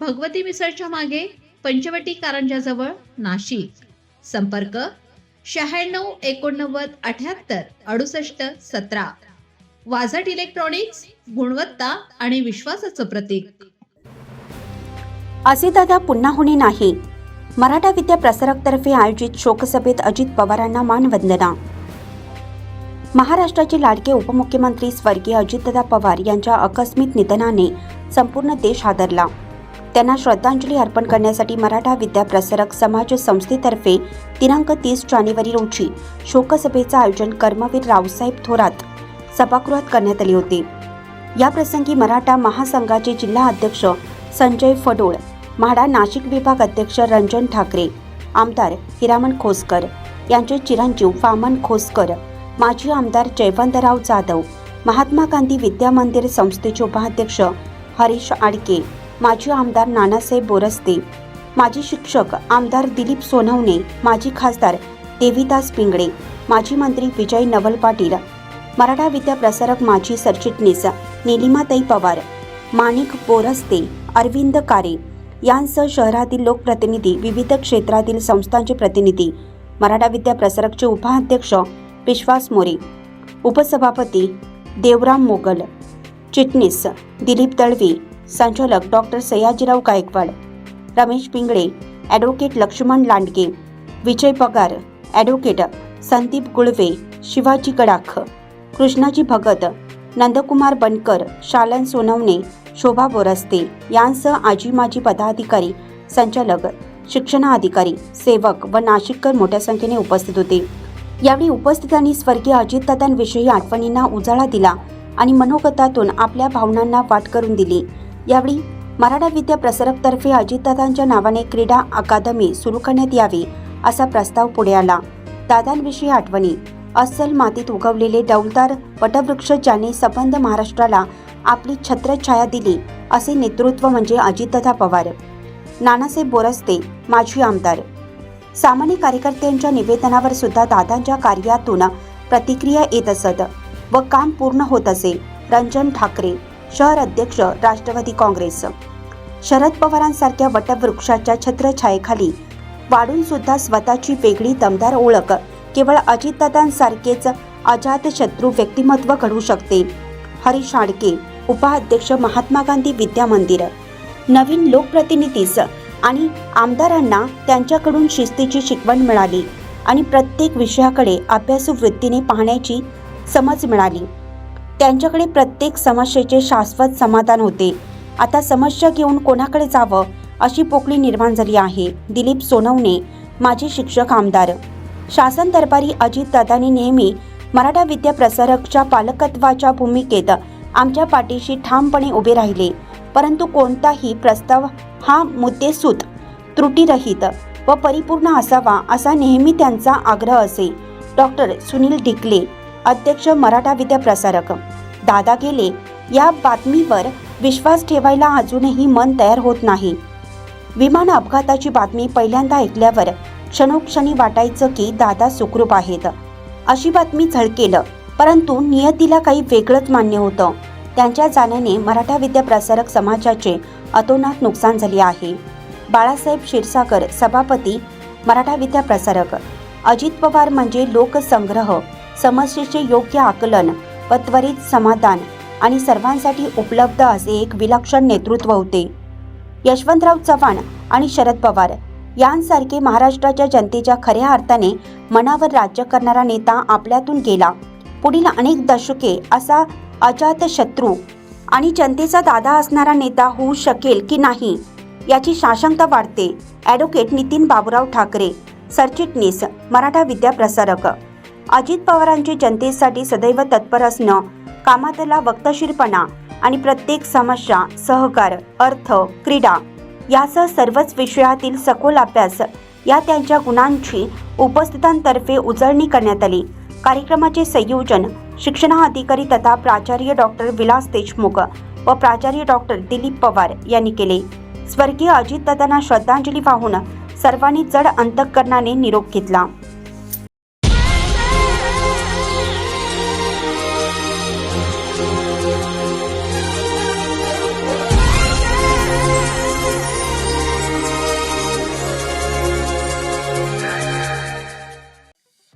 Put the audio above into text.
भगवती मिसळच्या मागे पंचवटी कारंजाजवळ नाशिक. संपर्क शहाण्णव एकोणनव्वद अठ्याहत्तर अडुसष्ट सतरा. वाझट इलेक्ट्रॉनिक्स गुणवत्ता आणि विश्वासाचं प्रतीक. असे दादा पुन्हा होणे नाही. मराठा विद्या प्रसारकतर्फे आयोजित शोकसभेत अजित पवारांना मानवंदना. महाराष्ट्राचे लाडके उपमुख्यमंत्री स्वर्गीय अजितदादा पवार यांच्या आकस्मिक निधनाने संपूर्ण देश हादरला. त्यांना श्रद्धांजली अर्पण करण्यासाठी मराठा विद्याप्रसारक समाज संस्थेतर्फे दिनांक तीस जानेवारी रोजी शोकसभेचं आयोजन कर्मवीर रावसाहेब थोरात सभागृहात करण्यात आले होते. या प्रसंगी मराठा महासंघाचे जिल्हा अध्यक्ष संजय फडोळ म्हाडा नाशिक विभाग अध्यक्ष रंजन ठाकरे आमदार हिरामन खोसकर यांचे चिरंजीव वामन खोसकर माजी आमदार जयवंतराव जाधव महात्मा गांधी विद्या मंदिर संस्थेचे उपाध्यक्ष हरीश आडके माजी आमदार नानासाहेब बोरस्ते माजी शिक्षक आमदार दिलीप सोनवणे माजी खासदार देवीदास पिंगळे माजी मंत्री विजय नवल पाटील मराठा विद्या प्रसारक माजी सरचिटणीस निलिमाताई पवार माणिक बोरस्ते अरविंद कारे यांसह शहरातील लोकप्रतिनिधी विविध क्षेत्रातील संस्थांचे प्रतिनिधी मराठा विद्या प्रसारकचे उपाध्यक्ष विश्वास मोरे उपसभापती देवराम मोगल चिटणीस दिलीप दळवी संचालक doctor Sayajirao Gaikwad Ramesh Pingle advocate Laxman Landge Vijay Pagar advocate Sandeep Gulve Shivaji Gadakh Krishnaji Bhagat Nandkumar Bankar Shalan Sonawane Shobha Boraste यांसह आजी माजी पदाधिकारी संचालक शिक्षणाधिकारी सेवक व नाशिककर मोठ्या संख्येने उपस्थित होते. यावेळी उपस्थितांनी स्वर्गीय अजितदादांविषयी आठवणींना उजाळा दिला आणि मनोगतातून आपल्या भावनांना वाट करून दिली. यावेळी मराठा विद्या प्रसारकतर्फे अजितदादांच्या नावाने क्रीडा अकादमी सुरू करण्यात यावी असा प्रस्ताव पुढे आला. दादांविषयी आठवणी. अस्सल मातीत उगवलेले डौलदार वटवृक्ष ज्याने संबंध महाराष्ट्राला आपली छत्रछाया दिली असे नेतृत्व म्हणजे अजितदादा पवार. नानासाहेब बोरस्ते माजी आमदार. सामान्य कार्यकर्त्यांच्या निवेदनावर सुद्धा दादांच्या कार्यातून प्रतिक्रिया येत असत व काम पूर्ण होत असे. रंजन ठाकरे. शहर अध्यक्ष राष्ट्रवादी काँग्रेस. शरद पवारांसारख्या वटवृक्षाच्या छत्रछायेखाली वाढून सुद्धा स्वतःची वेगळी दमदार ओळख केवळ अजितदादांसारखेच अजात शत्रू व्यक्तिमत्व घडू शकते. हरीश आडके उपाध्यक्ष महात्मा गांधी विद्या मंदिर नवीन लोकप्रतिनिधीस आणि आमदारांना त्यांच्याकडून शिस्तीची शिकवण मिळाली आणि प्रत्येक विषयाकडे अभ्यासू वृत्तीने पाहण्याची समज मिळाली. त्यांच्याकडे प्रत्येक समस्येचे शाश्वत समाधान होते. आता समस्या घेऊन कोणाकडे जावं अशी पोकळी निर्माण झाली आहे दिलीप सोनवणे माजी शिक्षक आमदार. शासन दरबारी अजित दादानी नेहमी मराठा विद्या प्रसारकच्या पालकत्वाच्या भूमिकेत आमच्या पाठीशी ठामपणे उभे राहिले परंतु कोणताही प्रस्ताव हा मुद्देसूत त्रुटीरहित व परिपूर्ण असावा असा नेहमी त्यांचा आग्रह असे. डॉक्टर सुनील डिकले अध्यक्ष मराठा विद्या प्रसारक दादा गेले या बातमीवर विश्वास ठेवायला अजूनही मन तयार होत नाही. विमान अपघाताची बातमी पहिल्यांदा ऐकल्यावर क्षणोक्षणी वाटायचं की दादा सुखरूप आहेत. अशी बातमी झळकेल परंतु नियतीला काही वेगळंच मान्य होतं. त्यांच्या जाण्याने मराठा विद्या प्रसारक समाजाचे अतोनात नुकसान झाले आहे. बाळासाहेब क्षीरसागर सभापती मराठा विद्या प्रसारक अजित पवार म्हणजे लोकसंग्रह. समस्येचे योग्य आकलन व त्वरित समाधान आणि सर्वांसाठी उपलब्ध असे एक विलक्षण नेतृत्व होते. यशवंतराव चव्हाण आणि शरद पवार यांसारखे महाराष्ट्राच्या जनतेच्या खऱ्या अर्थाने मनावर राज्य करणारा नेता आपल्यातून गेला. पुढील अनेक दशके असा अजात शत्रू आणि जनतेचा दादा असणारा नेता होऊ शकेल की नाही याची साशंकता वाढते. ॲडव्होकेट नितीन बाबूराव ठाकरे सरचिटणीस मराठा विद्या प्रसारक अजित पवारांची जनतेसाठी सदैव तत्पर असणं कामातला वक्तशीरपणा आणि प्रत्येक समस्या सहकार अर्थ क्रीडा यासह सर्वच विषयातील सखोल अभ्यास या त्यांच्या गुणांची उपस्थितांतर्फे उजळणी करण्यात आली. कार्यक्रमाचे संयोजन शिक्षणा अधिकारी तथा प्राचार्य डॉक्टर विलास देशमुख व प्राचार्य डॉक्टर दिलीप पवार यांनी केले. स्वर्गीय अजितदादांना श्रद्धांजली वाहून सर्वांनी जड अंतःकरणाने निरोप घेतला.